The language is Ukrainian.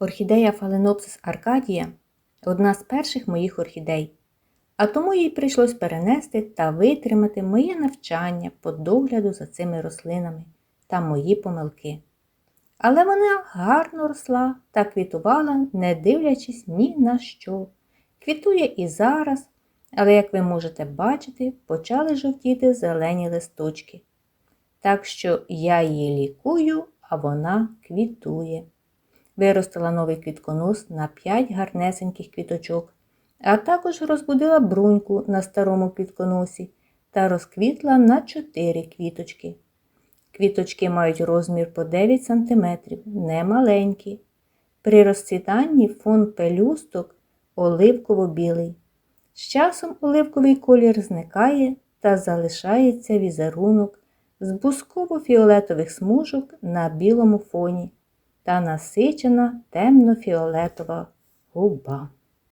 Орхідея Phalaenopsis arcadia – одна з перших моїх орхідей, а тому їй прийшлось перенести та витримати моє навчання по догляду за цими рослинами та мої помилки. Але вона гарно росла та квітувала, не дивлячись ні на що. Квітує і зараз, але, як ви можете бачити, почали жовтіти зелені листочки. Так що я її лікую, а вона квітує. Виростила новий квітконос на 5 гарнесеньких квіточок, а також розбудила бруньку на старому квітконосі та розквітла на 4 квіточки. Квіточки мають розмір по 9 см, не маленькі. При розцвітанні фон пелюсток оливково-білий. З часом оливковий колір зникає та залишається візерунок з бусково-фіолетових смужок на білому фоні та насичена темно-фіолетова губа.